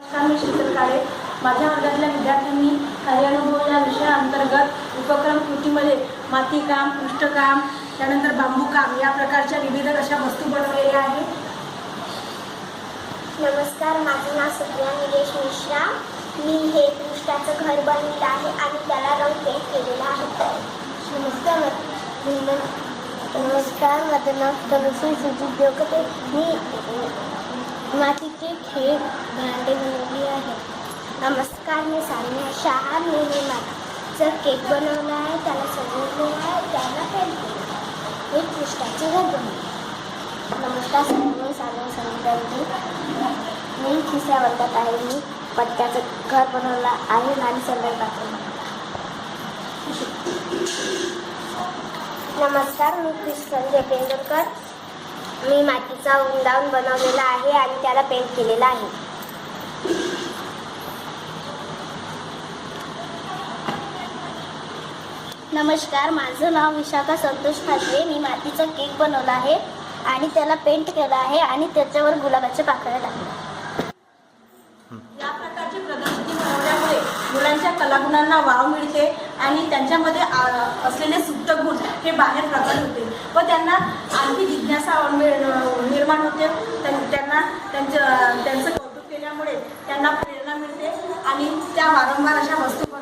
नमस्कार मी शीतल काळे माझ्या वर्गातल्या विद्यार्थ्यांनी कार्यानुभव या विषयाअंतर्गत उपक्रम कृतीमध्ये मातीकाम पृष्ठकाम त्यानंतर बांबूकाम या प्रकारच्या विविध अशा वस्तू बनवलेल्या आहेत. नमस्कार माझं नाव सुप्रिया निलेश मिश्रा. मी हे पृष्ठाचं घर बनवलं आहे आणि त्याला रंग पेंट केलेला आहे. नमस्कार नमस्कार माझं नाव तनुश्री सुजित देवकते. मी माती हे भांडे बनवली आहे. नमस्कार मी सानिया शहा. मी हे केक बनवला आहे त्याला सजवलेला आहे त्याला पेंट केला आहे. पृष्ठाची घर बनवली नमस्कार मी साधन संदर्भी मी तिसऱ्या वर्गात आहे. मी पत्त्याचं घर बनवलं आहे आणि संदर्भात. नमस्कार मी क्रिस्टन संजय मी मातीचा वृंदावन बनवलेला आहे आणि त्याला पेंट केलेला आहे. नमस्कार माझं नाव विशाखा संतोष ठाकरे. मी मातीचा केक बनवला आहे आणि त्याला पेंट केला आहे आणि त्याच्यावर गुलाबाच्या पाकळ्या टाकल्या या प्रकारची प्रदर्शनी बनवल्यामुळे मुलांच्या कलागुणांना वाव मिळते आणि त्यांच्यामध्ये असलेले सुप्त गुण हे बाहेर प्रकट होते. व त्यांना आणखी जिज्ञासा मिळ- निर्माण होते. त्यां- त्यांना त्यांचं त्यांचं कौतुक केल्यामुळे त्यांना प्रेरणा मिळते आणि त्या वारंवार अशा वस्तू